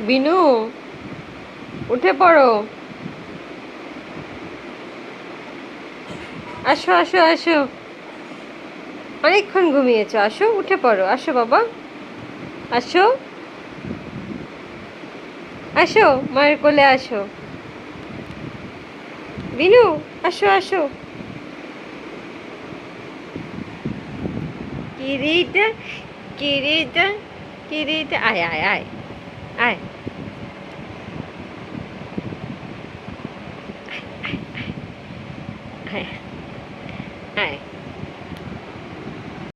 বিনু, উঠে পড়ো। আসো আসো আসো। অনেকক্ষণ ঘুমিয়েছো। আসো, উঠে পড়ো। আসো, বাবা। আসো। আসো, মায়ের কোলে আসো। বিনু, আসো আসো। কিরিটা কিরিটা কিরিটা, আয় আয় আয়। আয় আয় আয় আয়